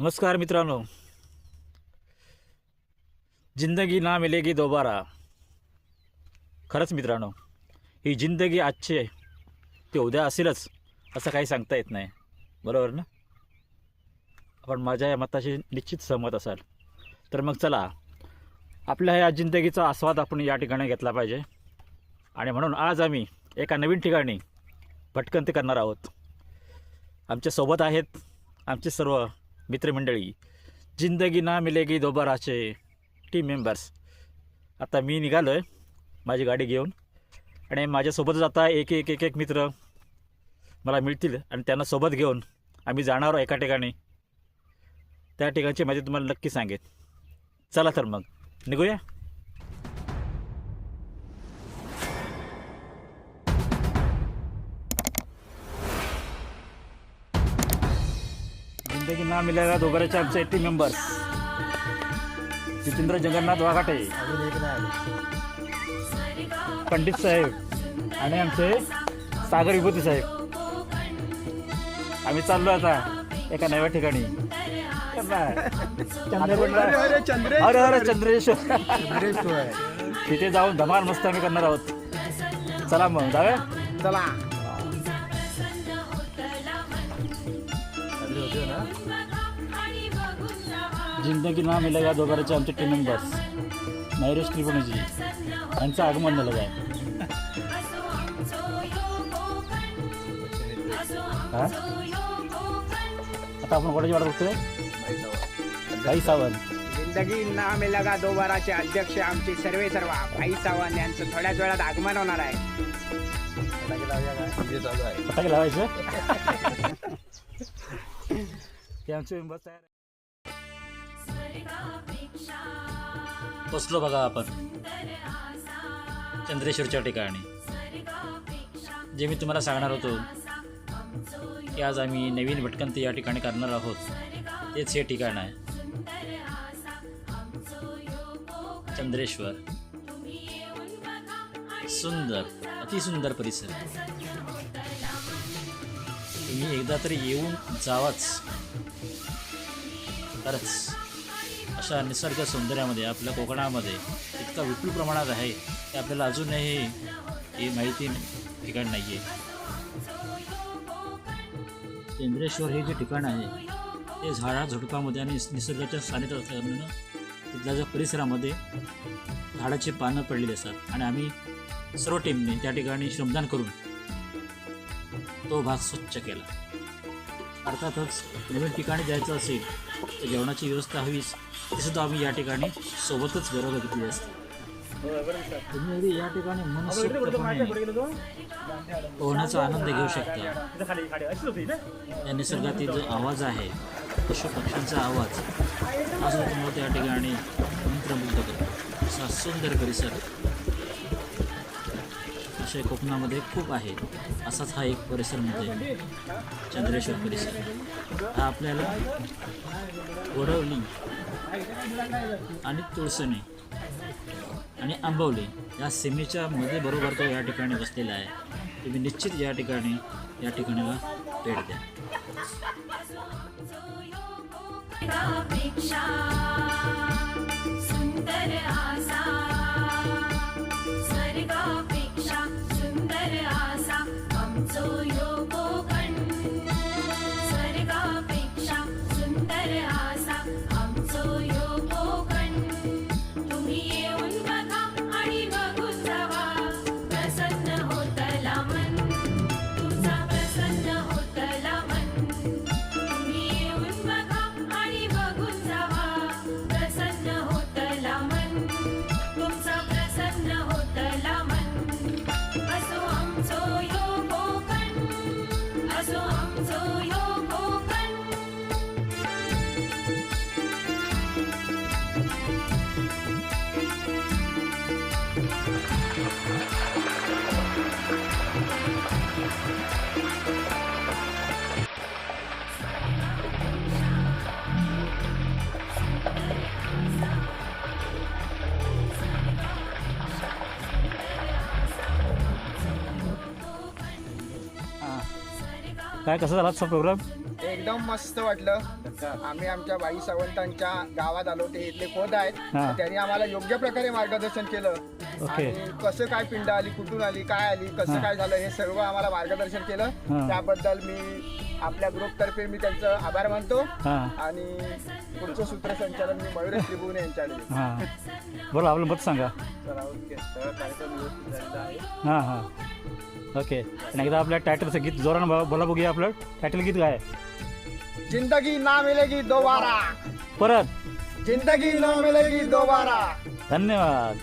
नमस्कार मित्रांनो. जिंदगी ना मिलेगी दोबारा. खरंच मित्रांनो ही जिंदगी आजची आहे. उद्या असेलच असं काही सांगता येत नाही. बरोबर ना? आपण माझ्या या मताशी निश्चित सहमत असाल. तर मग चला आपल्या ह्या जिंदगीचा आस्वाद आपण या ठिकाणी घेतला पाहिजे. आणि म्हणून आज आम्ही एका नवीन ठिकाणी भटकंती करणार आहोत. आमच्यासोबत आहेत आमचे सर्व मित्रमंडळी जिंदगी ना मिलेगी दोबाराचे टीम मेंबर्स आता मी निघालो आहे माझी गाडी घेऊन आणि माझ्यासोबतच आता एक एक एक एक मित्र मला मिळतील आणि त्यांना सोबत घेऊन आम्ही जाणार आहोत एका ठिकाणी. त्या ठिकाणची माहिती तुम्हाला नक्की सांगेन. चला तर मग निघूया? जिंदगी ना मिलेगा दोघांचे आमचे टीम मेंबर्स जितेंद्र जगन्नाथ वाघाटे. पंडित साहेब आणि आमचे सागर विभूती साहेब. आम्ही चाललो आता एका नव्या ठिकाणी. अरे अरे चंद्रेश्वर. तिथे जाऊन धमाल मस्त आम्ही करणार आहोत. चला मग जाऊया? चला. जिंदगी ना मिलेगा दोघांचे आमचे टीम मेंबर्स नैरेश त्रिपुणजी यांचं आगमन झालं आहे हा? आता आपण कोणाची वाट बघतोय? काही सावंत. जिंदगी ना मिलगा दोबाराचे अध्यक्ष आमचे सर्वे सर्व. भाई सावंत यांचं थोड्याच वेळात आगमन होणार आहे. फटाके लावायचं? ते आमचे तयार बघा आपण. चंद्रेश्वरच्या ठिकाणी. जे मी तुम्हाला सांगणार होतो की आज आम्ही नवीन भटकंती या ठिकाणी करणार आहोत. तेच हे ठिकाण आहे. चंद्रेश्वर. सुंदर अतिसुंदर परिसर. तुम्ही एकदा तरी येऊन जावाच. खरंच अशा निसर्ग सौंदर्यामध्ये आपल्या कोकणामध्ये इतका विपुल प्रमाणात आहे की आपल्याला अजूनही ही माहिती ठिकाण नाही आहे चंद्रेश्वर हे जे ठिकाण आहे ते झाडा झुडपामध्ये आणि निसर्गाच्या सानिध्यात असल्यानं तिथल्या ज्या परिसरामध्ये झाडाची पानं पडलेली असतात. आणि आम्ही सर्व टीमने त्या ठिकाणी श्रमदान करून तो भाग स्वच्छ केला. अर्थातच नवीन ठिकाणी जायचं असेल तर जेवणाची व्यवस्था हवीच. ती सुद्धा आम्ही या ठिकाणी सोबतच गरज घेतली असते. तुम्ही अगदी या ठिकाणी मनसोक्तपणे पोहण्याचा आनंद घेऊ शकता. या निसर्गातील जो आवाज आहे पशु पक्ष्यांचा आवाज हा सुद्धा तुम्हाला त्या ठिकाणी मंत्रमुग्ध करतो. असा सुंदर परिसर आशय कोकणामध्ये खूप आहे. असाच हा एक परिसर म्हणजे चंद्रेश्वर परिसर. हा आपल्याला वडवली आणि तुळसणी आणि आंबवली या सीमेच्या मध्ये बरोबर तो या ठिकाणी बसलेला आहे. तुम्ही निश्चित या ठिकाणी या ठिकाणीला भेट द्या. काय कसं झाला आजचा प्रोग्राम एकदम मस्त वाटलं आम्ही आमच्या बाई सावंतांच्या गावात आलो ते इथले खोद आहेत हा. त्यांनी आम्हाला योग्य प्रकारे मार्गदर्शन केलं ओके. आणि कसं काय पिंड आली कुठून आली काय आली कसं हा. काय झालं हे सर्व आम्हाला मार्गदर्शन केलं हा. त्याबद्दल मी आपल्या ग्रुपतर्फे मी त्यांचं आभार मानतो. हां. आणि पुढचं सूत्रसंचालन मी मयुरेश त्रिभुवने यांच्याकडे देतो. हां. बरं आपलं मत सांगा. तर ओके सगळं कार्यक्रम व्यवस्थित झालेला आहे. हां हां. ओके. आणि एकदा आपल्या टायटलचं गीत जोरानं ब- बोला बघूया आपलं. टायटल गीत काय? आहे? जिंदगी ना मिलेगी दोबारा. परत. जिंदगी ना मिलेगी दोबारा. धन्यवाद.